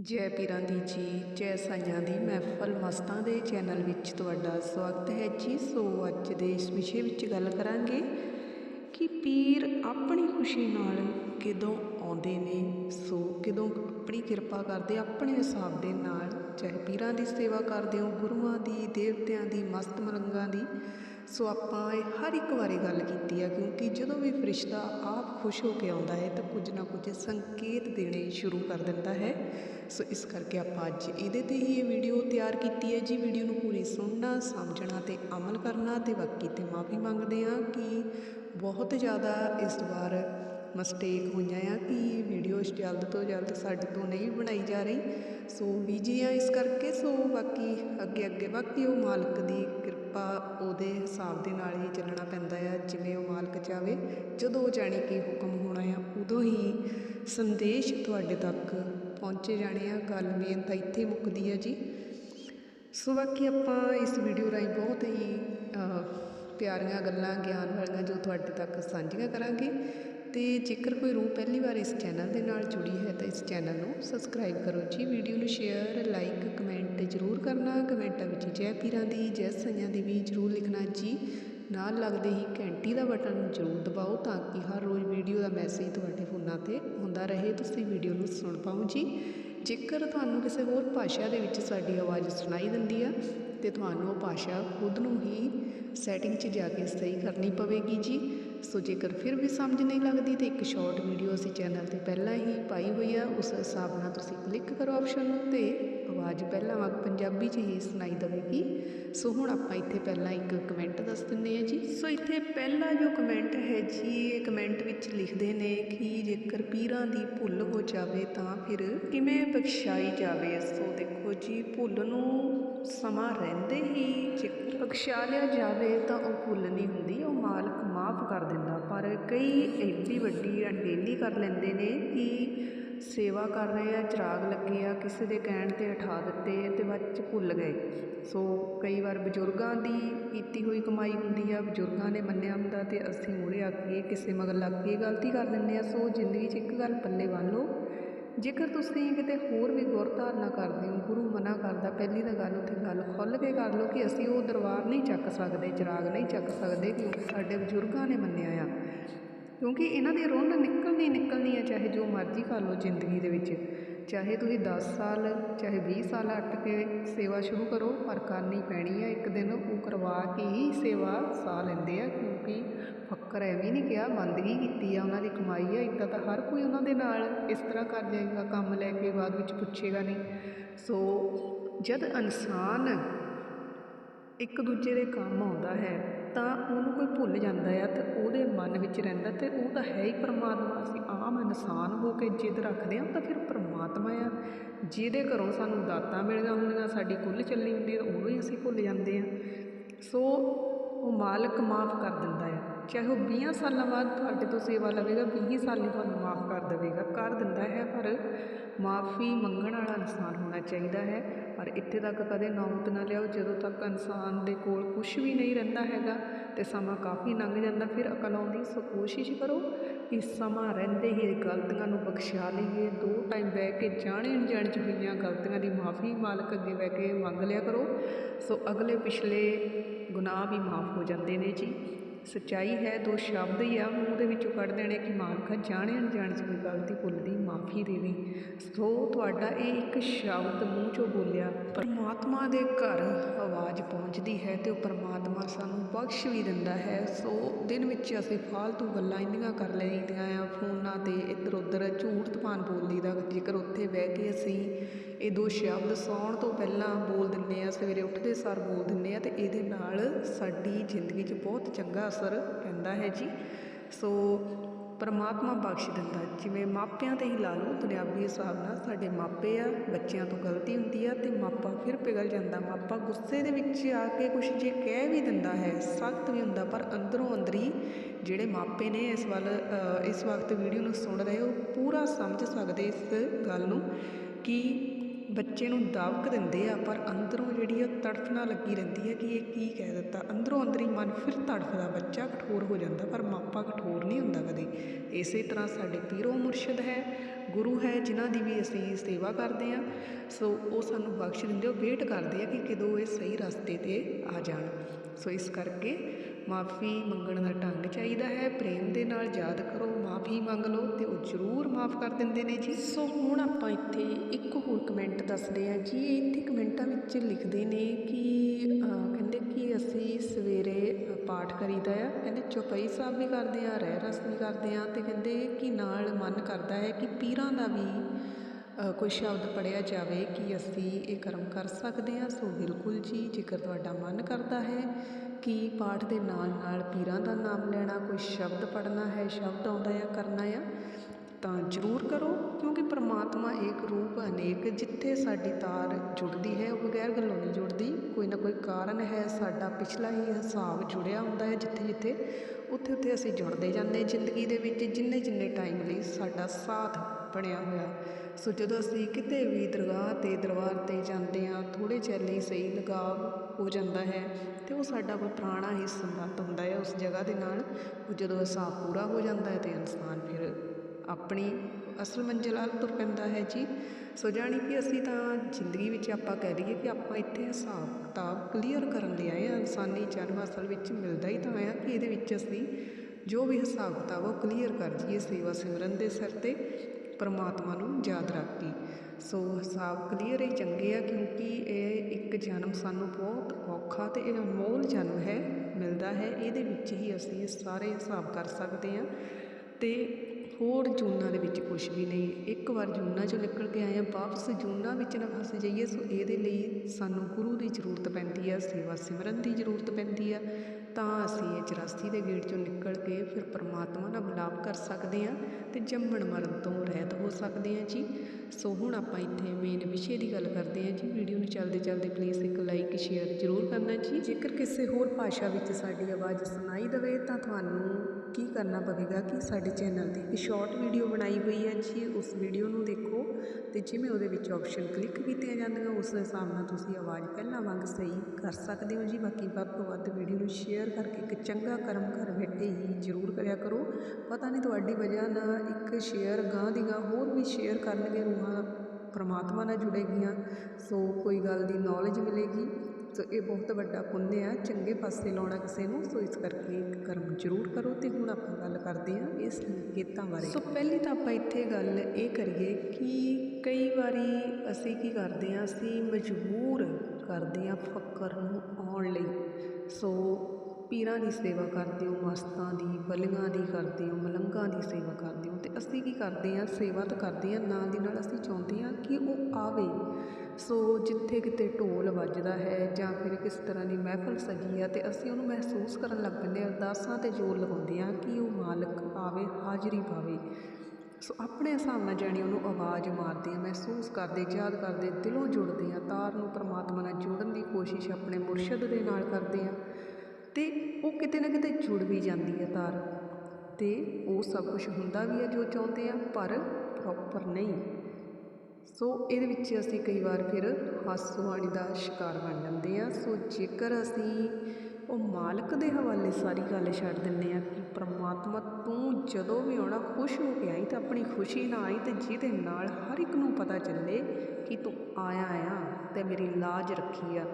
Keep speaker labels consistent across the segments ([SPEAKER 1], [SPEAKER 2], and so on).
[SPEAKER 1] ਜੈ ਪੀਰਾਂ ਦੀ ਜੀ, ਜੈ ਸਾਈਆਂ ਦੀ ਮਹਿਫਲ। ਮਸਤਾਂ ਦੇ ਚੈਨਲ ਵਿੱਚ ਤੁਹਾਡਾ ਸਵਾਗਤ ਹੈ ਜੀ। ਸੋ ਅੱਜ ਦੇ ਇਸ ਵਿਸ਼ੇ ਵਿੱਚ ਗੱਲ ਕਰਾਂਗੇ ਕਿ ਪੀਰ ਆਪਣੀ ਖੁਸ਼ੀ ਨਾਲ ਕਿਦੋਂ ਆਉਂਦੇ ਨੇ। ਸੋ ਕਿਦੋਂ ਆਪਣੀ ਕਿਰਪਾ ਕਰਦੇ, ਆਪਣੇ ਹਿਸਾਬ ਦੇ ਨਾਲ, ਚਾਹੇ ਪੀਰਾਂ ਦੀ ਸੇਵਾ ਕਰਦੇ ਹੋ, ਗੁਰੂਆਂ ਦੀ, ਦੇਵਤਿਆਂ ਦੀ, ਮਸਤ ਮਲੰਗਾਂ ਦੀ ਸੋ ਆਪਾਂ ਇਹ ਹਰ ਇੱਕ ਬਾਰੇ ਗੱਲ ਕੀਤੀ ਆ ਕਿਉਂਕਿ ਜਦੋਂ ਵੀ ਫਰਿਸ਼ਤਾ ਆਪ ਖੁਸ਼ ਹੋ ਕੇ ਆਉਂਦਾ ਹੈ ਤਾਂ ਕੁਝ ਨਾ ਕੁਝ ਸੰਕੇਤ ਦੇਣੇ ਸ਼ੁਰੂ ਕਰ ਦਿੰਦਾ ਹੈ। ਸੋ ਇਸ ਕਰਕੇ ਆਪਾਂ ਅੱਜ ਇਹਦੇ ਤੇ ਹੀ ਇਹ ਵੀਡੀਓ ਤਿਆਰ ਕੀਤੀ ਹੈ ਜੀ। ਵੀਡੀਓ ਨੂੰ ਪੂਰੀ ਸੁਣਨਾ, ਸਮਝਣਾ ਤੇ ਅਮਲ ਕਰਨਾ ਤੇ ਬਾਕੀ ਤੇ ਮਾਫੀ ਮੰਗਦੇ ਆ ਕਿ ਬਹੁਤ ਜ਼ਿਆਦਾ ਇਸ ਵਾਰ ਮਿਸਟੇਕ ਹੋਈਆਂ ਆ ਕਿ ਵੀਡੀਓਜ਼ ਜਲਦ ਤੋਂ ਜਲਦ ਸਾਡੇ ਤੋਂ ਨਹੀਂ ਬਣਾਈ ਜਾ ਰਹੀ। ਸੋ ਬੀਜੀ ਆ ਇਸ ਕਰਕੇ, ਸੋ ਬਾਕੀ ਅੱਗੇ ਅੱਗੇ ਬਾਕੀ ਉਹ ਮਾਲਕ ਦੀ ਕਿਰਪਾ ਉਹਦੇ ਹਿਸਾਬ ਦੇ ਨਾਲ ਹੀ ਚੱਲਣਾ ਪੈਂਦਾ ਆ, ਜਿਵੇਂ ਉਹ ਮਾਲਕ ਚਾਵੇ। ਜਦੋਂ ਜਾਣੀ ਕਿ ਹੁਕਮ ਹੋਣਾ ਆ, ਉਦੋਂ ਹੀ ਸੰਦੇਸ਼ ਤੁਹਾਡੇ ਤੱਕ ਪਹੁੰਚੇ ਜਾਣੇ ਆ। ਗੱਲ ਮੇਨ ਤਾਂ ਇੱਥੇ ਮੁੱਕਦੀ ਆ ਜੀ। ਸੋ ਬਾਕੀ ਆਪਾਂ ਇਸ ਵੀਡੀਓ ਰਾਹੀਂ ਬਹੁਤ ਹੀ ਪਿਆਰੀਆਂ ਗੱਲਾਂ, ਗਿਆਨ ਵਾਲੀਆਂ ਜੋ ਤੁਹਾਡੇ ਤੱਕ ਸਾਂਝੀਆਂ ਕਰਾਂਗੇ। ਤੇ ਜੇਕਰ ਕੋਈ ਰੂਹ ਪਹਿਲੀ ਵਾਰ ਇਸ ਚੈਨਲ ਦੇ ਨਾਲ ਜੁੜੀ ਹੈ ਤਾਂ ਇਸ ਚੈਨਲ ਨੂੰ ਸਬਸਕ੍ਰਾਈਬ ਕਰੋ ਜੀ। ਵੀਡੀਓ ਨੂੰ ਸ਼ੇਅਰ ਲਾਈਕ ਕਮੈਂਟ ਜ਼ਰੂਰ ਕਰਨਾ। ਕਮੈਂਟਾਂ ਵਿੱਚ ਜੈ ਪੀਰਾਂ ਦੀ, ਜੈ ਸਈਆਂ ਦੀ ਵੀ ਜ਼ਰੂਰ ਲਿਖਣਾ ਜੀ। ਨਾਲ ਲੱਗਦੇ ਹੀ ਘੰਟੀ ਦਾ ਬਟਨ ਜ਼ਰੂਰ ਦਬਾਓ ਤਾਂ ਕਿ ਹਰ ਰੋਜ਼ ਵੀਡੀਓ ਦਾ ਮੈਸੇਜ ਤੁਹਾਡੇ ਫੋਨਾਂ ਤੇ ਹੁੰਦਾ ਰਹੇ। ਤੁਸੀਂ ਵੀਡੀਓ ਨੂੰ ਸੁਣ ਪਾਓ ਜੀ। ਜੇਕਰ ਤੁਹਾਨੂੰ ਕਿਸੇ ਹੋਰ ਭਾਸ਼ਾ ਦੇ ਵਿੱਚ ਸਾਡੀ ਆਵਾਜ਼ ਸੁਣਾਈ ਦਿੰਦੀ ਆ, ਤੇ ਤੁਹਾਨੂੰ ਉਹ ਭਾਸ਼ਾ ਖੁਦ ਨੂੰ ਹੀ ਸੈਟਿੰਗ 'ਚ ਜਾ ਕੇ ਸਹੀ ਕਰਨੀ ਪਵੇਗੀ ਜੀ। ਸੋ ਜੇਕਰ ਫਿਰ ਵੀ ਸਮਝ ਨਹੀਂ ਲੱਗਦੀ ਤਾਂ ਇੱਕ ਸ਼ਾਰਟ ਵੀਡੀਓ ਅਸੀਂ ਚੈਨਲ ਤੇ ਪਹਿਲਾਂ ਹੀ ਪਾਈ ਹੋਈ ਆ, ਉਸ ਹਿਸਾਬ ਨਾਲ ਤੁਸੀਂ ਕਲਿੱਕ ਕਰੋ ਆਪਸ਼ਨ ਨੂੰ ਤੇ ਆਵਾਜ਼ ਪਹਿਲਾਂ ਵਾਂਗ ਪੰਜਾਬੀ 'ਚ ਹੀ ਸੁਣਾਈ ਦੇਵੇਗੀ। ਸੋ ਹੁਣ ਆਪਾਂ ਇੱਥੇ ਪਹਿਲਾਂ ਇੱਕ ਕਮੈਂਟ ਦੱਸ ਦਿੰਦੇ ਆ ਜੀ। ਸੋ ਇੱਥੇ ਪਹਿਲਾ ਜੋ ਕਮੈਂਟ ਹੈ ਜੀ, ਇਹ ਕਮੈਂਟ ਵਿੱਚ ਲਿਖਦੇ ਨੇ ਕਿ ਜੇਕਰ ਪੀਰਾਂ ਦੀ ਭੁੱਲ ਹੋ ਜਾਵੇ ਤਾਂ ਫਿਰ ਕਿਵੇਂ ਬਖਸ਼ਾਈ ਜਾਵੇ। ਸੋ ਦੇਖੋ ਜੀ, ਭੁੱਲ ਨੂੰ ਸਮਾਂ ਰਹਿੰਦੇ ਹੀ ਬਖਸ਼ਾ ਲਿਆ ਜਾਵੇ ਤਾਂ ਉਹ ਭੁੱਲ ਨਹੀਂ ਹੁੰਦੀ, ਉਹ ਮਾਲਕ ਮਾਫ ਕਰ ਦਿੰਦਾ। ਪਰ ਕਈ ਐਡੀ ਵੱਡੀ ਅਣਗਹਿਲੀ ਕਰ ਲੈਂਦੇ ਨੇ ਕਿ ਸੇਵਾ ਕਰ ਰਹੇ ਆ, ਚਿਰਾਗ ਲੱਗੇ ਆ, ਕਿਸੇ ਦੇ ਕਹਿਣ ਤੇ ਉਠਾ ਦਿੱਤੇ ਅਤੇ ਬਾਅਦ ਚ ਭੁੱਲ ਗਏ। ਸੋ ਕਈ ਵਾਰ ਬਜ਼ੁਰਗਾਂ ਦੀ ਕੀਤੀ ਹੋਈ ਕਮਾਈ ਹੁੰਦੀ ਆ, ਬਜ਼ੁਰਗਾਂ ਨੇ ਮੰਨਿਆ ਹੁੰਦਾ ਅਤੇ ਅਸੀਂ ਮੂਹਰੇ ਆ ਕੇ ਕਿਸੇ ਮਗਰ ਲੱਗ ਕੇ ਗਲਤੀ ਕਰ ਦਿੰਦੇ ਆ। ਸੋ ਜ਼ਿੰਦਗੀ 'ਚ ਇੱਕ ਗੱਲ ਪੱਲੇ ਬੰਨ ਲਓ ਜੇਕਰ ਤੁਸੀਂ ਕਿਤੇ ਹੋਰ ਵੀ ਗੁਰ ਧਾਰਨਾ ਕਰਦੇ ਹੋ, ਗੁਰੂ ਮਨਾ ਕਰਦਾ, ਪਹਿਲੀ ਤਾਂ ਗੱਲ ਉੱਥੇ ਗੱਲ ਖੁੱਲ੍ਹ ਕੇ ਕਰ ਲਓ ਕਿ ਅਸੀਂ ਉਹ ਦਰਬਾਰ ਨਹੀਂ ਚੱਕ ਸਕਦੇ, ਚਿਰਾਗ ਨਹੀਂ ਚੱਕ ਸਕਦੇ ਕਿਉਂਕਿ ਸਾਡੇ ਬਜ਼ੁਰਗਾਂ ਨੇ ਮੰਨਿਆ ਆ। ਕਿਉਂਕਿ ਇਹਨਾਂ ਦੀ ਰੁੰਨ ਨਿਕਲਣੀ ਨਿਕਲਣੀ ਹੈ ਚਾਹੇ ਜੋ ਮਰਜ਼ੀ ਕਰ ਲਓ ਜ਼ਿੰਦਗੀ ਦੇ ਵਿੱਚ। ਚਾਹੇ ਤੁਸੀਂ 10 ਸਾਲ, ਚਾਹੇ 20 ਸਾਲ ਅੱਟ ਕੇ ਸੇਵਾ ਸ਼ੁਰੂ ਕਰੋ, ਪਰ ਕਰਨੀ ਪੈਣੀ ਆ, ਇੱਕ ਦਿਨ ਉਹ ਕਰਵਾ ਕੇ ਹੀ ਸੇਵਾ ਸਾਹ ਲੈਂਦੇ ਆ, ਕਿਉਂਕਿ ਫੱਕਰ ਐਵੇਂ ਨਹੀਂ ਕਿਹਾ ਬੰਦਗੀ ਕੀਤੀ ਆ ਉਹਨਾਂ ਦੀ ਕਮਾਈ ਆ ਇੱਦਾਂ ਤਾਂ ਹਰ ਕੋਈ ਉਹਨਾਂ ਦੇ ਨਾਲ ਇਸ ਤਰ੍ਹਾਂ ਕਰ ਜਾਏਗਾ, ਕੰਮ ਲੈ ਕੇ ਬਾਅਦ ਵਿੱਚ ਪੁੱਛੇਗਾ ਨਹੀਂ। ਸੋ ਜਦ ਇਨਸਾਨ ਇੱਕ ਦੂਜੇ ਦੇ ਕੰਮ ਆਉਂਦਾ ਹੈ ਤਾਂ ਉਹਨੂੰ ਕੋਈ ਭੁੱਲ ਜਾਂਦਾ ਆ ਤੇ ਉਹਦੇ ਮਨ ਵਿੱਚ ਰਹਿੰਦਾ ਅਤੇ ਉਹ ਤਾਂ ਹੈ ਹੀ ਪਰਮਾਤਮਾ। ਅਸੀਂ ਆਮ ਇਨਸਾਨ ਹੋ ਕੇ ਜਿੱਦ ਰੱਖਦੇ ਹਾਂ ਤਾਂ ਫਿਰ ਪਰਮਾਤਮਾ ਆ। ਜਿਹਦੇ ਘਰੋਂ ਸਾਨੂੰ ਦਾਤਾਂ ਮਿਲੀਆਂ ਹੁੰਦੀਆਂ, ਸਾਡੀ ਕੁੱਲ ਚੱਲੀ ਹੁੰਦੀ ਹੈ ਉਹਨੂੰ ਹੀ ਅਸੀਂ ਭੁੱਲ ਜਾਂਦੇ ਹਾਂ ਸੋ ਉਹ ਮਾਲਕ ਮਾਫ ਕਰ ਦਿੰਦਾ ਆ। ਚਾਹੇ ਉਹ 20 ਸਾਲਾਂ ਬਾਅਦ ਤੁਹਾਡੇ ਤੋਂ ਸੇਵਾ ਲਵੇਗਾ, ਵੀਹ ਸਾਲ ਹੀ ਤੁਹਾਨੂੰ ਮਾਫ ਕਰ ਦੇਵੇਗਾ। ਕਰ ਦਿੰਦਾ ਹੈ, ਪਰ ਮਾਫੀ ਮੰਗਣ ਵਾਲਾ ਇਨਸਾਨ ਹੋਣਾ ਚਾਹੀਦਾ ਹੈ। ਪਰ ਇੱਥੇ ਤੱਕ ਕਦੇ ਨੌਬਤ ਨਾ ਲਿਆਓ, ਜਦੋਂ ਤੱਕ ਇਨਸਾਨ ਦੇ ਕੋਲ ਕੁਝ ਵੀ ਨਹੀਂ ਰਹਿੰਦਾ ਹੈਗਾ ਤੇ ਸਮਾਂ ਕਾਫੀ ਲੰਘ ਜਾਂਦਾ, ਫਿਰ ਅਕਲ ਆਉਂਦੀ, ਸੋ ਕੋਸ਼ਿਸ਼ ਕਰੋ ਕਿ ਸਮਾਂ ਰਹਿੰਦੇ ਹੀ ਗਲਤੀਆਂ ਨੂੰ ਬਖਸ਼ਾ ਲਈਏ। ਦੋ ਟਾਈਮ ਬਹਿ ਕੇ ਜਾਣੇ ਅਣਜਾਣ ਚ ਹੋਈਆਂ ਗਲਤੀਆਂ ਦੀ ਮਾਫੀ ਮਾਲਕ ਅੱਗੇ ਬਹਿ ਕੇ ਮੰਗ ਲਿਆ ਕਰੋ। ਸੋ ਅਗਲੇ ਪਿਛਲੇ ਗੁਨਾਹ ਵੀ ਮਾਫ ਹੋ ਜਾਂਦੇ ਨੇ ਜੀ। ਸੱਚਾਈ ਹੈ, ਦੋ ਸ਼ਬਦ ਹੀ ਆ, ਮੂੰਹ ਦੇ ਵਿੱਚੋਂ ਕੱਢ ਦੇਣੇ ਕਿ ਮਾਲਕਾ ਜਾਣੇ ਅਣਜਾਣ ਚ ਕੋਈ ਗਲਤੀ ਭੁੱਲਦੀ ਮਾਫੀ ਦੇ ਦੇ ਸੋ ਤੁਹਾਡਾ ਇਹ ਇੱਕ ਸ਼ਬਦ ਮੂੰਹ ਚੋਂ ਬੋਲਿਆ, ਪਰਮਾਤਮਾ ਦੇ ਘਰ ਆਵਾਜ਼ ਪਹੁੰਚਦੀ ਹੈ ਤੇ ਉਹ ਪਰਮਾਤਮਾ ਸਾਨੂੰ ਬਖਸ਼ ਵੀ ਦਿੰਦਾ ਹੈ। ਸੋ ਦਿਨ ਵਿੱਚ ਅਸੀਂ ਫਾਲਤੂ ਗੱਲਾਂ ਇੰਨੀਆਂ ਕਰ ਲਈਦੀਆਂ ਆ, ਫੋਨਾਂ ਤੇ ਇੱਧਰ ਉੱਧਰ ਝੂਠ ਤਪਾਨ ਬੋਲ ਲਈਦਾ ਜੇਕਰ ਉੱਥੇ ਬਹਿ ਕੇ ਅਸੀਂ ਇਹ ਦੋ ਸ਼ਬਦ ਸੌਣ ਤੋਂ ਪਹਿਲਾਂ ਬੋਲ ਦਿੰਦੇ ਆ, ਸਵੇਰੇ ਉੱਠਦੇ ਸਾਰ ਬੋਲ ਦਿੰਦੇ ਆ ਤੇ ਇਹਦੇ ਨਾਲ ਸਾਡੀ ਜ਼ਿੰਦਗੀ 'ਚ ਬਹੁਤ ਚੰਗਾ ਅਸਰ ਪੈਂਦਾ ਹੈ ਜੀ। ਸੋ ਪਰਮਾਤਮਾ ਬਖਸ਼ ਦਿੰਦਾ। ਜਿਵੇਂ ਮਾਪਿਆਂ ਤੇ ਹੀ ਲਾ ਲਓ, ਦੁਨਿਆਵੀ ਹਿਸਾਬ ਨਾਲ ਸਾਡੇ ਮਾਪੇ ਆ, ਬੱਚਿਆਂ ਤੋਂ ਗਲਤੀ ਹੁੰਦੀ ਆ ਤੇ ਮਾਪਾ ਫਿਰ ਪਿਘਲ ਜਾਂਦਾ। ਮਾਪਾ ਗੁੱਸੇ ਦੇ ਵਿੱਚ ਆ ਕੇ ਕੁਝ ਜੇ ਕਹਿ ਵੀ ਦਿੰਦਾ ਹੈ, ਸਖਤ ਵੀ ਹੁੰਦਾ, ਪਰ ਅੰਦਰੋਂ ਅੰਦਰੀ ਜਿਹੜੇ ਮਾਪੇ ਨੇ ਇਸ ਵੱਲ ਇਸ ਵਕਤ ਵੀਡੀਓ ਨੂੰ ਸੁਣ ਰਹੇ ਹੋ, ਪੂਰਾ ਸਮਝ ਸਕਦੇ ਇਸ ਗੱਲ ਨੂੰ ਕਿ ਬੱਚੇ ਨੂੰ ਦਾਵਕ ਦਿੰਦੇ ਆ, ਪਰ ਅੰਦਰੋਂ ਜਿਹੜੀ ਆ ਤੜਫਣਾ ਲੱਗੀ ਰਹਿੰਦੀ ਹੈ ਕਿ ਇਹ ਕੀ ਕਹਿ ਦਿੱਤਾ। ਅੰਦਰੋਂ ਅੰਦਰ ਹੀ ਮਨ ਫਿਰ ਤੜਫਦਾ, ਬੱਚਾ ਕਠੋਰ ਹੋ ਜਾਂਦਾ, ਪਰ ਮਾਪਾ ਕਠੋਰ ਨਹੀਂ ਹੁੰਦਾ ਕਦੇ। ਇਸੇ ਤਰ੍ਹਾਂ ਸਾਡੇ ਪੀਰੋ ਮੁਰਸ਼ਿਦ ਹੈ, ਗੁਰੂ ਹੈ, ਜਿਨ੍ਹਾਂ ਦੀ ਵੀ ਅਸੀਂ ਸੇਵਾ ਕਰਦੇ ਹਾਂ ਸੋ ਉਹ ਸਾਨੂੰ ਬਖਸ਼ ਦਿੰਦੇ, ਉਹ ਵੇਟ ਕਰਦੇ ਆ ਕਿ ਕਦੋਂ ਇਹ ਸਹੀ ਰਸਤੇ ਤੇ ਆ ਜਾਣ। ਸੋ ਇਸ ਕਰਕੇ ਮਾਫੀ ਮੰਗਣ ਦਾ ਢੰਗ ਚਾਹੀਦਾ ਹੈ, ਪ੍ਰੇਮ ਦੇ ਨਾਲ ਯਾਦ ਕਰੋ, ਮਾਫੀ ਮੰਗ ਲਓ ਤੇ ਉਹ ਜ਼ਰੂਰ ਮਾਫ ਕਰ ਦਿੰਦੇ ਨੇ ਜੀ। ਸੋ ਹੁਣ ਆਪਾਂ ਇੱਥੇ ਇੱਕ ਹੋਰ ਕਮੈਂਟ ਦੱਸਦੇ ਆ ਜੀ। ਇੱਥੇ ਕਮੈਂਟਾਂ ਵਿੱਚ ਲਿਖਦੇ ਨੇ ਕਿ ਕਹਿੰਦੇ ਕਿ ਅਸੀਂ ਸਵੇਰੇ ਪਾਠ ਕਰੀਦਾ ਆ। ਕਹਿੰਦੇ ਚੌਪਈ ਸਾਹਿਬ ਵੀ ਕਰਦੇ ਆ, ਰਹਿ ਰਸ ਵੀ ਕਰਦੇ ਆ ਤੇ ਕਹਿੰਦੇ ਕਿ ਨਾਲ ਮਨ ਕਰਦਾ ਹੈ ਕਿ ਪੀਰਾਂ ਦਾ ਵੀ ਕੋਈ ਸ਼ਬਦ ਪੜਿਆ ਜਾਵੇ ਕਿ ਅਸੀਂ ਇਹ ਕਰਮ ਕਰ ਸਕਦੇ ਹਾਂ। ਸੋ ਬਿਲਕੁਲ ਜੀ, ਜੇਕਰ ਤੁਹਾਡਾ ਮਨ ਕਰਦਾ ਹੈ ਕੀ ਪਾਠ ਦੇ ਨਾਲ ਨਾਲ ਪੀਰਾਂ ਦਾ ਨਾਮ ਲੈਣਾ, ਕੋਈ ਸ਼ਬਦ ਪੜ੍ਹਨਾ ਹੈ, ਸ਼ਬਦ ਆਉਂਦਾ ਆ ਕਰਨਾ ਆ, ਤਾਂ ਜ਼ਰੂਰ ਕਰੋ, ਕਿਉਂਕਿ ਪਰਮਾਤਮਾ ਏਕ ਰੂਪ ਅਨੇਕ ਜਿੱਥੇ ਸਾਡੀ ਤਾਰ ਜੁੜਦੀ ਹੈ, ਉਹ ਬਗੈਰ ਗੱਲੋਂ ਨਹੀਂ ਜੁੜਦੀ। ਕੋਈ ਨਾ ਕੋਈ ਕਾਰਨ ਹੈ, ਸਾਡਾ ਪਿਛਲਾ ਹੀ ਹਿਸਾਬ ਜੁੜਿਆ ਹੁੰਦਾ ਹੈ, ਜਿੱਥੇ ਜਿੱਥੇ, ਉੱਥੇ ਉੱਥੇ ਅਸੀਂ ਜੁੜਦੇ ਜਾਂਦੇ ਜ਼ਿੰਦਗੀ ਦੇ ਵਿੱਚ, ਜਿੰਨੇ ਜਿੰਨੇ ਟਾਈਮ ਲਈ ਸਾਡਾ ਸਾਥ ਬਣਿਆ ਹੋਇਆ। ਸੋ ਜਦੋਂ ਅਸੀਂ ਕਿਤੇ ਵੀ ਦਰਗਾਹ ਤੇ ਦਰਬਾਰ ਤੇ ਜਾਂਦੇ ਹਾਂ ਥੋੜੇ ਚਿਰ ਲਈ ਸਹੀ ਲਗਾਵ ਹੋ ਜਾਂਦਾ ਹੈ ਅਤੇ ਉਹ ਸਾਡਾ ਕੋਈ ਪੁਰਾਣਾ ਹੀ ਸੰਬੰਧ ਹੁੰਦਾ ਹੈ, ਉਸ ਜਗ੍ਹਾ ਦੇ ਨਾਲ ਉਹ ਜਦੋਂ ਹਿਸਾਬ ਪੂਰਾ ਹੋ ਜਾਂਦਾ ਹੈ ਤੇ ਇਨਸਾਨ ਫਿਰ ਆਪਣੀ ਅਸਲ ਮੰਜ਼ਿਲ ਵੱਲ ਤੁਰ ਪੈਂਦਾ ਹੈ ਜੀ। ਸੋ ਜਾਣੀ ਕਿ ਅਸੀਂ ਤਾਂ ਜ਼ਿੰਦਗੀ ਵਿੱਚ ਆਪਾਂ ਕਹਿ ਦਈਏ ਕਿ ਆਪਾਂ ਇੱਥੇ ਹਿਸਾਬ ਕਿਤਾਬ ਕਲੀਅਰ ਕਰਨ ਲਈ ਆਏ ਹਾਂ, ਇਨਸਾਨੀ ਜਨਮ ਅਸਲ ਵਿੱਚ ਮਿਲਦਾ ਹੀ ਤਾਂ ਆ ਕਿ ਇਹਦੇ ਵਿੱਚ ਅਸੀਂ ਜੋ ਵੀ ਹਿਸਾਬ ਕਿਤਾਬ ਆ ਉਹ ਕਲੀਅਰ ਕਰ ਜੀਏ ਸੇਵਾ ਸਿਮਰਨ ਦੇ ਸਿਰ ਤੇ ਪਰਮਾਤਮਾ ਨੂੰ ਯਾਦ ਰੱਖ ਕੇ ਸੋ ਹਿਸਾਬ ਕਲੀਅਰ ਹੀ ਚੰਗੇ ਆ ਕਿਉਂਕਿ ਇਹ ਇੱਕ ਜਨਮ ਸਾਨੂੰ ਬਹੁਤ ਔਖਾ ਤੇ ਇਹ ਅਨਮੋਲ ਜਨਮ ਹੈ, ਮਿਲਦਾ ਹੈ। ਇਹਦੇ ਵਿੱਚ ਹੀ ਅਸੀਂ ਸਾਰੇ ਹਿਸਾਬ ਕਰ ਸਕਦੇ ਹਾਂ। ਤੇ ਹੋਰ ਜੂਨਾਂ ਦੇ ਵਿੱਚ ਕੁਝ ਵੀ ਨਹੀਂ। ਇੱਕ ਵਾਰ ਜੂਨਾਂ ਚੋਂ ਨਿਕਲ ਕੇ ਆਏ ਆ ਵਾਪਸ ਜੂਨਾਂ ਵਿੱਚ ਨਾ ਫਸ ਜਾਈਏ, ਸੋ ਇਹਦੇ ਲਈ ਸਾਨੂੰ ਗੁਰੂ ਦੀ ਜ਼ਰੂਰਤ ਪੈਂਦੀ ਆ, ਸੇਵਾ ਸਿਮਰਨ ਦੀ ਜ਼ਰੂਰਤ ਪੈਂਦੀ ਆ। ਤਾਂ ਅਸੀਂ ਇਹ 84 ਦੇ ਗੇਟ ਚੋਂ ਨਿਕਲ ਕੇ ਫਿਰ ਪਰਮਾਤਮਾ ਨਾਲ ਮਿਲਾਪ ਕਰ ਸਕਦੇ ਹਾਂ ਅਤੇ ਜੰਮਣ ਮਰਨ ਤੋਂ ਰਹਿਤ ਹੋ ਸਕਦੇ ਹਾਂ ਜੀ। ਸੋ ਹੁਣ ਆਪਾਂ ਇੱਥੇ ਮੇਨ ਵਿਸ਼ੇ ਦੀ ਗੱਲ ਕਰਦੇ ਹਾਂ ਜੀ। ਵੀਡੀਓ ਨੂੰ ਚੱਲਦੇ ਚੱਲਦੇ ਪਲੀਜ਼ ਇੱਕ ਲਾਈਕ ਸ਼ੇਅਰ ਜ਼ਰੂਰ ਕਰਨਾ ਜੀ। ਜੇਕਰ ਕਿਸੇ ਹੋਰ ਭਾਸ਼ਾ ਵਿੱਚ ਸਾਡੀ ਆਵਾਜ਼ ਸੁਣਾਈ ਦੇਵੇ ਤਾਂ ਤੁਹਾਨੂੰ ਕੀ ਕਰਨਾ ਪਵੇਗਾ ਕਿ ਸਾਡੇ ਚੈਨਲ ਤੇ ਇੱਕ ਸ਼ਾਰਟ ਵੀਡੀਓ ਬਣਾਈ ਹੋਈ ਹੈ ਜੀ। ਉਸ ਵੀਡੀਓ ਨੂੰ ਦੇਖੋ। ਤੇ ਜਿਵੇਂ ਉਹਦੇ ਵਿੱਚ ਆਪਸ਼ਨ ਕਲਿੱਕ ਕੀਤੀਆਂ ਜਾਂਦੀਆਂ, ਉਸ ਹਿਸਾਬ ਨਾਲ ਤੁਸੀਂ ਆਵਾਜ਼ ਪਹਿਲਾਂ ਵਾਂਗ ਸਹੀ ਕਰ ਸਕਦੇ ਹੋ ਜੀ। ਬਾਕੀ ਵੱਧ ਤੋਂ ਵੱਧ ਵੀਡੀਓ ਨੂੰ ਸ਼ੇਅਰ ਕਰਕੇ ਇੱਕ ਚੰਗਾ ਕਰਮ ਘਰ ਬੈਠੇ ਹੀ ਜ਼ਰੂਰ ਕਰਿਆ ਕਰੋ। ਪਤਾ ਨਹੀਂ ਤੁਹਾਡੀ ਵਜ੍ਹਾ ਨਾਲ ਇੱਕ ਸ਼ੇਅਰ ਗਾਂ ਦੀ ਗਾਂ ਹੋਰ ਵੀ ਸ਼ੇਅਰ ਕਰਨਗੇ, ਰੂਹਾਂ ਪਰਮਾਤਮਾ ਨਾਲ ਜੁੜੇਗੀਆਂ, ਸੋ ਕੋਈ ਗੱਲ ਦੀ ਨੌਲੇਜ ਮਿਲੇਗੀ। ਸੋ ਇਹ ਬਹੁਤ ਵੱਡਾ ਪੁੰਨ ਆ ਚੰਗੇ ਪਾਸੇ ਲਾਉਣਾ ਕਿਸੇ ਨੂੰ, ਸੋ ਇਸ ਕਰਕੇ ਕਰਮ ਜ਼ਰੂਰ ਕਰੋ। ਤੇ ਹੁਣ ਆਪਾਂ ਗੱਲ ਕਰਦੇ ਹਾਂ ਇਸ ਸੰਕੇਤਾਂ ਬਾਰੇ। ਸੋ ਪਹਿਲੀ ਤਾਂ ਆਪਾਂ ਇੱਥੇ ਗੱਲ ਇਹ ਕਰੀਏ ਕਿ ਕਈ ਵਾਰੀ ਅਸੀਂ ਕੀ ਕਰਦੇ ਹਾਂ, ਅਸੀਂ ਮਜਬੂਰ ਕਰਦੇ ਹਾਂ ਫੱਕਰ ਨੂੰ ਆਉਣ ਲਈ। ਸੋ ਪੀਰਾਂ ਦੀ ਸੇਵਾ ਕਰਦੇ ਹੋ, ਮਸਤਾਂ ਦੀ, ਬਲੀਆਂ ਦੀ ਕਰਦੇ ਹੋ, ਮਲੰਗਾਂ ਦੀ ਸੇਵਾ ਕਰਦੇ ਹੋ ਅਤੇ ਅਸੀਂ ਕੀ ਕਰਦੇ ਹਾਂ? ਸੇਵਾ ਤਾਂ ਕਰਦੇ ਹਾਂ, ਨਾਲ ਦੀ ਨਾਲ ਅਸੀਂ ਚਾਹੁੰਦੇ ਹਾਂ ਕਿ ਉਹ ਆਵੇ। ਸੋ ਜਿੱਥੇ ਕਿਤੇ ਢੋਲ ਵੱਜਦਾ ਹੈ ਜਾਂ ਫਿਰ ਕਿਸ ਤਰ੍ਹਾਂ ਦੀ ਮਹਿਫਲ ਸਜੀ ਆ ਅਤੇ ਅਸੀਂ ਉਹਨੂੰ ਮਹਿਸੂਸ ਕਰਨ ਲੱਗ ਪੈਂਦੇ ਹਾਂ, ਅਰਦਾਸਾਂ ਤੇ ਜ਼ੋਰ ਲਗਾਉਂਦੇ ਹਾਂ ਕਿ ਉਹ ਮਾਲਕ ਆਵੇ, ਹਾਜ਼ਰੀ ਪਾਵੇ। ਸੋ ਆਪਣੇ ਹਿਸਾਬ ਨਾਲ ਜਾਣੀ ਉਹਨੂੰ ਆਵਾਜ਼ ਮਾਰਦੇ ਆ ਮਹਿਸੂਸ ਕਰਦੇ ਯਾਦ ਕਰਦੇ ਦਿਲੋਂ ਜੁੜਦੇ ਆ ਤਾਰ ਨੂੰ ਪਰਮਾਤਮਾ ਨਾਲ ਜੋੜਨ ਦੀ ਕੋਸ਼ਿਸ਼ ਆਪਣੇ ਮੁਰਸ਼ਿਦ ਦੇ ਨਾਲ ਕਰਦੇ ਆ ਅਤੇ ਉਹ ਕਿਤੇ ਨਾ ਕਿਤੇ ਜੁੜ ਵੀ ਜਾਂਦੀ ਹੈ ਤਾਰ। ਅਤੇ ਉਹ ਸਭ ਕੁਛ ਹੁੰਦਾ ਵੀ ਹੈ ਜੋ ਚਾਹੁੰਦੇ ਆ, ਪਰ ਪ੍ਰੋਪਰ ਨਹੀਂ। ਸੋ ਇਹਦੇ ਵਿੱਚ ਅਸੀਂ ਕਈ ਵਾਰ ਫਿਰ ਹਾਸੋਹਾਣੀ ਦਾ ਸ਼ਿਕਾਰ ਬਣ ਜਾਂਦੇ ਆ। ਸੋ ਜੇਕਰ ਅਸੀਂ ਉਹ ਮਾਲਕ ਦੇ ਹਵਾਲੇ ਸਾਰੀ ਗੱਲ ਛੱਡ ਦਿੰਦੇ ਆ ਕਿ ਪਰਮਾਤਮਾ ਤੂੰ ਜਦੋਂ ਵੀ ਆਉਣਾ, ਖੁਸ਼ ਹੋ ਕੇ ਆਈ ਤਾਂ ਆਪਣੀ ਖੁਸ਼ੀ ਨਾਲ ਆਈ ਤੇ ਜਿਹਦੇ ਨਾਲ ਹਰ ਇੱਕ ਨੂੰ ਪਤਾ ਚੱਲੇ ਕਿ ਤੂੰ ਆਇਆ ਆ ਤੇ ਮੇਰੀ ਲਾਜ ਰੱਖੀ ਆ।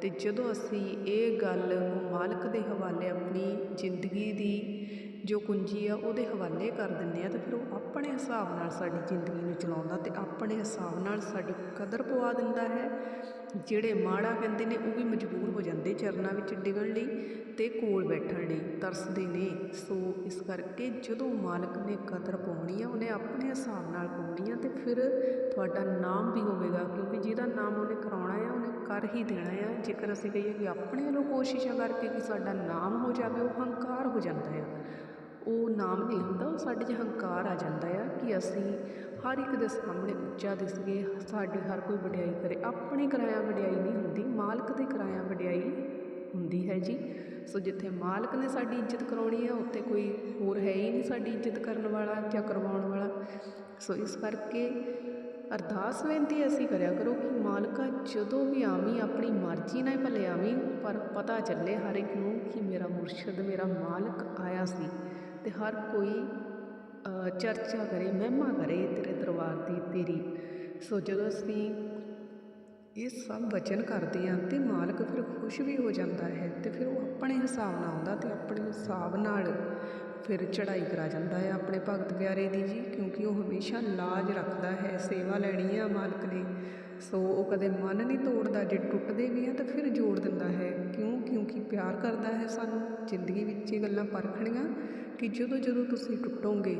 [SPEAKER 1] ਤੇ ਜਦੋਂ ਅਸੀਂ ਇਹ ਗੱਲ ਮਾਲਕ ਦੇ ਹਵਾਲੇ ਆਪਣੀ ਜ਼ਿੰਦਗੀ ਦੀ ਜੋ ਕੁੰਜੀ ਆ, ਉਹਦੇ ਹਵਾਲੇ ਕਰ ਦਿੰਦੇ ਆ ਤੇ ਫਿਰ ਉਹ ਆਪਣੇ ਹਿਸਾਬ ਨਾਲ ਸਾਡੀ ਜ਼ਿੰਦਗੀ ਨੂੰ ਚਲਾਉਂਦਾ ਤੇ ਆਪਣੇ ਹਿਸਾਬ ਨਾਲ ਸਾਡੀ ਕਦਰ ਪਵਾ ਦਿੰਦਾ ਹੈ। ਜਿਹੜੇ ਮਾੜਾ ਕਹਿੰਦੇ ਨੇ, ਉਹ ਵੀ ਮਜਬੂਰ ਹੋ ਜਾਂਦੇ ਚਰਨਾਂ ਵਿੱਚ ਡਿੱਗਣ ਲਈ ਤੇ ਕੋਲ ਬੈਠਣ ਲਈ, ਤਰਸਦੇ ਨੇ। ਸੋ ਇਸ ਕਰਕੇ ਜਦੋਂ ਮਾਲਕ ਨੇ ਕਦਰ ਪਾਉਣੀ ਆ, ਉਹਨੇ ਆਪਣੇ ਹਿਸਾਬ ਨਾਲ ਪਾਉਣੀ ਆ ਤੇ ਫਿਰ ਤੁਹਾਡਾ ਨਾਮ ਵੀ ਹੋਵੇਗਾ, ਕਿਉਂਕਿ ਜਿਹਦਾ ਨਾਮ ਉਹਨੇ ਕਰਾਉਣਾ ਆ, ਉਹਨੇ ਕਰ ਹੀ ਦੇਣਾ ਆ। ਜੇਕਰ ਅਸੀਂ ਕਹੀਏ ਕਿ ਆਪਣੇ ਵੱਲੋਂ ਕੋਸ਼ਿਸ਼ਾਂ ਕਰਕੇ ਕਿ ਸਾਡਾ ਨਾਮ ਹੋ ਜਾਵੇ, ਉਹ ਹੰਕਾਰ ਹੋ ਜਾਂਦਾ ਆ। ਉਹ ਨਾਮ ਨਹੀਂ ਹੁੰਦਾ, ਉਹ ਸਾਡੇ 'ਚ ਹੰਕਾਰ ਆ ਜਾਂਦਾ ਆ ਕਿ ਅਸੀਂ ਹਰ ਇੱਕ ਦੇ ਸਾਹਮਣੇ ਉੱਚਾ ਦਿਸਗੇ ਸਾਡੀ ਹਰ ਕੋਈ ਵਡਿਆਈ ਕਰੇ। ਆਪਣੀ ਕਿਰਾਇਆ ਵਡਿਆਈ ਨਹੀਂ ਹੁੰਦੀ, ਮਾਲਕ ਦੀ ਕਿਰਾਇਆ ਵਡਿਆਈ ਹੁੰਦੀ ਹੈ ਜੀ। ਸੋ ਜਿੱਥੇ ਮਾਲਕ ਨੇ ਸਾਡੀ ਇੱਜ਼ਤ ਕਰਾਉਣੀ ਹੈ, ਉੱਥੇ ਕੋਈ ਹੋਰ ਹੈ ਹੀ ਨਹੀਂ ਸਾਡੀ ਇੱਜ਼ਤ ਕਰਨ ਵਾਲਾ ਜਾਂ ਕਰਵਾਉਣ ਵਾਲਾ। ਸੋ ਇਸ ਕਰਕੇ ਅਰਦਾਸ ਬੇਨਤੀ ਅਸੀਂ ਕਰਿਆ ਕਰੋ ਕਿ ਮਾਲਕਾ ਜਦੋਂ ਵੀ ਆਵੀਂ, ਆਪਣੀ ਮਰਜ਼ੀ ਨਾਲ ਭਲੇ ਆਵੀਂ, ਪਰ ਪਤਾ ਚੱਲੇ ਹਰ ਇੱਕ ਨੂੰ ਕਿ ਮੇਰਾ ਮੁਰਸ਼ਿਦ, ਮੇਰਾ ਮਾਲਕ ਆਇਆ ਸੀ ਤੇ ਹਰ ਕੋਈ ਚਰਚਾ ਕਰੇ, ਮਹਿਮਾ ਕਰੇ ਤੇਰੇ ਦਰਬਾਰ ਦੀ, ਤੇਰੀ। ਸੋ ਜਦੋਂ ਅਸੀਂ ਇਹ ਸਭ ਵਚਨ ਕਰਦੇ ਹਾਂ ਤੇ ਮਾਲਕ ਫਿਰ ਖੁਸ਼ ਵੀ ਹੋ ਜਾਂਦਾ ਹੈ ਤੇ ਫਿਰ ਉਹ ਆਪਣੇ ਹਿਸਾਬ ਨਾਲ ਆਉਂਦਾ ਤੇ ਆਪਣੇ ਹਿਸਾਬ ਨਾਲ ਫਿਰ ਚੜ੍ਹਾਈ ਕਰਾ ਜਾਂਦਾ ਹੈ ਆਪਣੇ ਭਗਤ ਪਿਆਰੇ ਦੀ ਜੀ, ਕਿਉਂਕਿ ਉਹ ਹਮੇਸ਼ਾ ਲਾਜ ਰੱਖਦਾ ਹੈ, ਸੇਵਾ ਲੈਣੀ ਆ ਮਾਲਕ ਨੇ। ਸੋ ਉਹ ਕਦੇ ਮਨ ਨਹੀਂ ਤੋੜਦਾ, ਜੇ ਟੁੱਟਦੇ ਵੀ ਆ ਤਾਂ ਫਿਰ ਜੋੜ ਦਿੰਦਾ ਹੈ। ਕਿਉਂਕਿ ਪਿਆਰ ਕਰਦਾ ਹੈ ਸਾਨੂੰ, ਜ਼ਿੰਦਗੀ ਵਿੱਚ ਇਹ ਗੱਲਾਂ ਪਰਖਣੀਆਂ ਕਿ ਜਦੋਂ ਜਦੋਂ ਤੁਸੀਂ ਟੁੱਟੋਗੇ,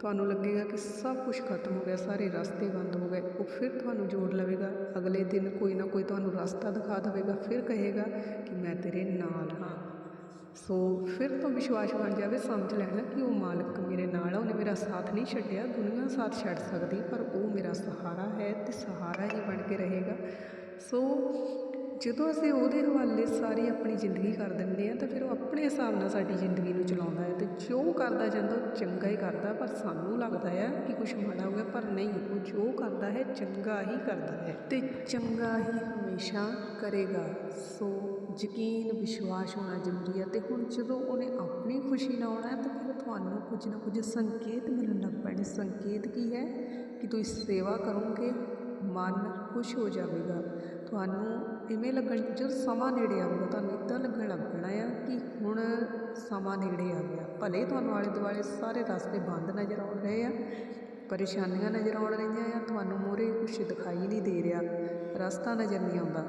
[SPEAKER 1] ਤੁਹਾਨੂੰ ਲੱਗੇਗਾ ਕਿ ਸਭ ਕੁਝ ਖਤਮ ਹੋ ਗਿਆ, ਸਾਰੇ ਰਸਤੇ ਬੰਦ ਹੋ ਗਏ, ਉਹ ਫਿਰ ਤੁਹਾਨੂੰ ਜੋੜ ਲਵੇਗਾ। ਅਗਲੇ ਦਿਨ ਕੋਈ ਨਾ ਕੋਈ ਤੁਹਾਨੂੰ ਰਸਤਾ ਦਿਖਾ ਦੇਵੇਗਾ, ਫਿਰ ਕਹੇਗਾ ਕਿ ਮੈਂ ਤੇਰੇ ਨਾਲ ਹਾਂ। ਸੋ ਫਿਰ ਤੋਂ ਵਿਸ਼ਵਾਸ ਬਣ ਜਾਵੇ, ਸਮਝ ਲੈਣਾ ਕਿ ਉਹ ਮਾਲਕ ਮੇਰੇ ਨਾਲ ਆ, ਉਹਨੇ ਮੇਰਾ ਸਾਥ ਨਹੀਂ ਛੱਡਿਆ, ਦੁਨੀਆ ਸਾਥ ਛੱਡ ਸਕਦੀ, ਪਰ ਉਹ ਮੇਰਾ ਸਹਾਰਾ ਹੈ ਤੇ ਸਹਾਰਾ ਹੀ ਬਣ ਕੇ ਰਹੇਗਾ। ਸੋ ਜਦੋਂ ਅਸੀਂ ਉਹਦੇ ਹਵਾਲੇ ਸਾਰੀ ਆਪਣੀ ਜ਼ਿੰਦਗੀ ਕਰ ਦਿੰਦੇ ਹਾਂ ਤਾਂ ਫਿਰ ਉਹ ਆਪਣੇ ਹਿਸਾਬ ਨਾਲ ਸਾਡੀ ਜ਼ਿੰਦਗੀ ਨੂੰ ਚਲਾਉਂਦਾ ਹੈ ਅਤੇ ਜੋ ਕਰਦਾ ਜਾਂਦਾ ਉਹ ਚੰਗਾ ਹੀ ਕਰਦਾ, ਪਰ ਸਾਨੂੰ ਲੱਗਦਾ ਹੈ ਕਿ ਕੁਝ ਮਾੜਾ ਹੋ ਗਿਆ ਪਰ ਨਹੀਂ, ਉਹ ਜੋ ਕਰਦਾ ਹੈ ਚੰਗਾ ਹੀ ਕਰਦਾ ਹੈ ਅਤੇ ਚੰਗਾ ਹੀ ਹਮੇਸ਼ਾ ਕਰੇਗਾ। ਸੋ ਯਕੀਨ ਵਿਸ਼ਵਾਸ ਹੋਣਾ ਜ਼ਰੂਰੀ ਹੈ ਅਤੇ ਹੁਣ ਜਦੋਂ ਉਹਨੇ ਆਪਣੀ ਖੁਸ਼ੀ ਨਾਲ ਆਉਣਾ ਤਾਂ ਫਿਰ ਤੁਹਾਨੂੰ ਕੁਝ ਨਾ ਕੁਝ ਸੰਕੇਤ ਮਿਲਣ ਲੱਗ ਪੈਣੇ। ਸੰਕੇਤ ਕੀ ਹੈ? ਕਿ ਤੁਸੀਂ ਸੇਵਾ ਕਰੋਗੇ ਮਨ ਖੁਸ਼ ਹੋ ਜਾਵੇਗਾ। ਤੁਹਾਨੂੰ ਇਵੇਂ ਲੱਗਣ ਜਦੋਂ ਸਮਾਂ ਨੇੜੇ ਆਵੇਗਾ ਤੁਹਾਨੂੰ ਇੱਦਾਂ ਲੱਗਣ ਲੱਗ ਪੈਣਾ ਆ ਕਿ ਹੁਣ ਸਮਾਂ ਨੇੜੇ ਆ ਗਿਆ। ਭਲੇ ਤੁਹਾਨੂੰ ਆਲੇ ਦੁਆਲੇ ਸਾਰੇ ਰਸਤੇ ਬੰਦ ਨਜ਼ਰ ਆਉਣ ਰਹੇ ਆ, ਪਰੇਸ਼ਾਨੀਆਂ ਨਜ਼ਰ ਆਉਣ ਰਹੀਆਂ ਆ, ਤੁਹਾਨੂੰ ਮੂਹਰੇ ਕੁਛ ਦਿਖਾਈ ਨਹੀਂ ਦੇ ਰਿਹਾ, ਰਸਤਾ ਨਜ਼ਰ ਨਹੀਂ ਆਉਂਦਾ।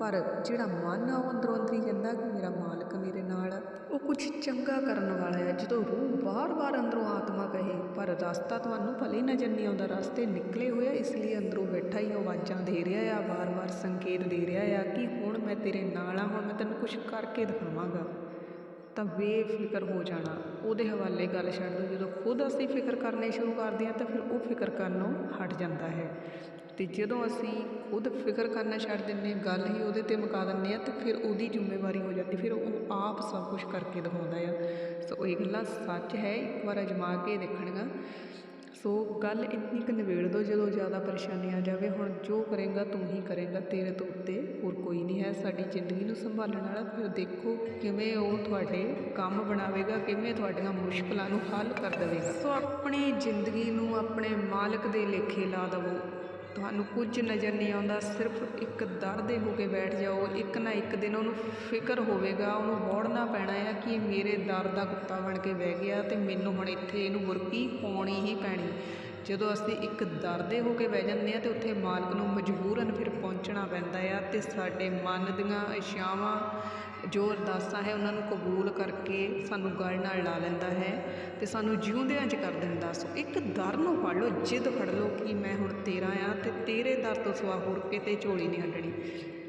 [SPEAKER 1] ਪਰ ਜਿਹੜਾ ਮਨ ਆ ਉਹ ਅੰਦਰੋਂ ਅੰਦਰ ਹੀ ਕਹਿੰਦਾ ਕਿ ਮੇਰਾ ਮਾਲਕ ਮੇਰੇ ਨਾਲ ਆ। ਉਹ ਕੁਝ ਚੰਗਾ ਕਰਨ ਵਾਲਾ ਹੈ ਜਦੋਂ ਰੂਹ ਬਾਰ-ਬਾਰ ਅੰਦਰੋਂ ਆਤਮਾ ਕਹੇ, ਪਰ ਰਸਤਾ ਤੁਹਾਨੂੰ ਭਲੇ ਨਜ਼ਰ ਨਹੀਂ ਆਉਂਦਾ। ਰਸਤੇ ਨਿਕਲੇ ਹੋਏ ਇਸ ਲਈ ਅੰਦਰੋਂ ਬੈਠਾ ਹੀ ਆਵਾਜ਼ਾਂ ਦੇ ਰਿਹਾ ਆ, ਵਾਰ-ਵਾਰ ਸੰਕੇਤ ਦੇ ਰਿਹਾ ਆ ਕਿ ਹੁਣ ਮੈਂ ਤੇਰੇ ਨਾਲ ਆ, ਹੁਣ ਮੈਂ ਤੈਨੂੰ ਕੁਝ ਕਰਕੇ ਦਿਖਾਵਾਂਗਾ। ਤਾਂ ਬੇਫਿਕਰ ਹੋ ਜਾਣਾ। ਉਹਦੇ ਹਵਾਲੇ ਗੱਲ ਛੱਡ ਦਿਓ ਜਦੋਂ ਖੁਦ ਅਸੀਂ ਫਿਕਰ ਕਰਨੇ ਸ਼ੁਰੂ ਕਰਦੇ ਹਾਂ ਤਾਂ ਫਿਰ ਉਹ ਫਿਕਰ ਕਰਨੋਂ ਹਟ ਜਾਂਦਾ ਹੈ। ਅਤੇ ਜਦੋਂ ਅਸੀਂ ਖੁਦ ਫਿਕਰ ਕਰਨਾ ਛੱਡ ਦਿੰਦੇ ਗੱਲ ਹੀ ਉਹਦੇ ਤੇ ਮੁਕਾ ਦਿੰਦੇ ਆ ਤੇ ਫਿਰ ਉਹਦੀ ਜ਼ਿੰਮੇਵਾਰੀ ਹੋ ਜਾਂਦੀ, ਫਿਰ ਉਹ ਆਪ ਸਭ ਕੁਛ ਕਰਕੇ ਦਿਖਾਉਂਦਾ ਆ। ਸੋ ਇਹ ਗੱਲਾਂ ਸੱਚ ਹੈ, ਇੱਕ ਵਾਰ ਅਜਮਾ ਕੇ ਦੇਖਣੀਆਂ। ਸੋ ਗੱਲ ਇੰਨੀ ਕੁ ਨਿਬੇੜ ਦੋ ਜਦੋਂ ਜ਼ਿਆਦਾ ਪਰੇਸ਼ਾਨੀ ਆ ਜਾਵੇ, ਹੁਣ ਜੋ ਕਰੇਗਾ ਤੂੰ ਹੀ ਕਰੇਗਾ, ਤੇਰੇ ਤੋਂ ਉੱਤੇ ਹੋਰ ਕੋਈ ਨਹੀਂ ਹੈ। ਸਾਡੀ ਜ਼ਿੰਦਗੀ ਨੂੰ ਸੰਭਾਲਣ ਵਾਲਾ, ਫਿਰ ਦੇਖੋ ਕਿਵੇਂ ਉਹ ਤੁਹਾਡੇ ਕੰਮ ਬਣਾਵੇਗਾ, ਕਿਵੇਂ ਤੁਹਾਡੀਆਂ ਮੁਸ਼ਕਲਾਂ ਨੂੰ ਹੱਲ ਕਰ ਦੇਵੇਗਾ। ਸੋ ਆਪਣੀ ਜ਼ਿੰਦਗੀ ਨੂੰ ਆਪਣੇ ਮਾਲਕ ਦੇ ਲੇਖੇ ਲਾ ਦੇਵੋ। ਤੁਹਾਨੂੰ ਕੁਝ ਨਜ਼ਰ ਨਹੀਂ ਆਉਂਦਾ, ਸਿਰਫ ਇੱਕ ਦਰ ਦੇ ਹੋ ਕੇ ਬੈਠ ਜਾਓ। ਇੱਕ ਨਾ ਇੱਕ ਦਿਨ ਉਹਨੂੰ ਫਿਕਰ ਹੋਵੇਗਾ, ਉਹਨੂੰ ਵੋੜਨਾ ਪੈਣਾ ਆ ਕਿ ਮੇਰੇ ਦਰ ਦਾ ਕੁੱਤਾ ਬਣ ਕੇ ਬਹਿ ਗਿਆ ਤੇ ਮੈਨੂੰ ਹੁਣ ਇੱਥੇ ਇਹਨੂੰ ਬੁਰਕੀ ਪਾਉਣੀ ਹੀ ਪੈਣੀ। ਜਦੋਂ ਅਸੀਂ ਇੱਕ ਦਰ ਦੇ ਹੋ ਕੇ ਬਹਿ ਜਾਂਦੇ ਆ ਤੇ ਉੱਥੇ ਮਾਲਕ ਨੂੰ ਮਜਬੂਰਨ ਫਿਰ ਪਹੁੰਚਣਾ ਪੈਂਦਾ ਆ ਤੇ ਸਾਡੇ ਮਨ ਦੀਆਂ ਇਸ਼ਾਵਾਂ ਜੋ ਅਰਦਾਸਾਂ ਹੈ ਉਹਨਾਂ ਨੂੰ ਕਬੂਲ ਕਰਕੇ ਸਾਨੂੰ ਗਲ ਨਾਲ ਲਾ ਲੈਂਦਾ ਹੈ ਅਤੇ ਸਾਨੂੰ ਜਿਉਂਦਿਆਂ 'ਚ ਕਰ ਦਿੰਦਾ। ਸੋ ਇੱਕ ਦਰ ਨੂੰ ਫੜ ਲਓ, ਜਿੱਦ ਫੜ ਲਓ ਕਿ ਮੈਂ ਹੁਣ ਤੇਰਾ ਆ ਅਤੇ ਤੇਰੇ ਦਰ ਤੋਂ ਸਿਵਾ ਹੋਰ ਕਿਤੇ ਝੋਲੀ ਨਹੀਂ ਹਟਣੀ।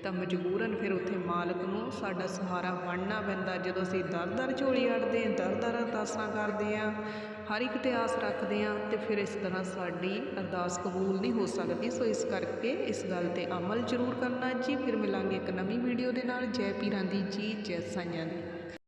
[SPEAKER 1] ਤਾਂ ਮਜਬੂਰਨ ਫਿਰ ਉੱਥੇ ਮਾਲਕ ਨੂੰ ਸਾਡਾ ਸਹਾਰਾ ਬਣਨਾ ਪੈਂਦਾ। ਜਦੋਂ ਅਸੀਂ ਦਰ ਦਰ ਝੋਲੀ ਅੜਦੇ ਹਾਂ ਦਰ ਦਰ ਅਰਦਾਸਾਂ ਕਰਦੇ ਹਾਂ, ਹਰ ਇੱਕ ਤੇ ਆਸ ਰੱਖਦੇ ਹਾਂ ਤੇ ਫਿਰ ਇਸ ਤਰ੍ਹਾਂ ਸਾਡੀ ਅਰਦਾਸ ਕਬੂਲ ਨਹੀਂ ਹੋ ਸਕਦੀ। ਸੋ ਇਸ ਕਰਕੇ ਇਸ ਗੱਲ ਤੇ ਅਮਲ ਜ਼ਰੂਰ ਕਰਨਾ ਜੀ। ਫਿਰ ਮਿਲਾਂਗੇ ਇੱਕ ਨਵੀਂ ਵੀਡੀਓ ਦੇ ਨਾਲ। ਜੈ ਪੀਰਾਂ ਦੀ ਜੀ, ਜੈ ਸਾਈਆਂ ਦੀ।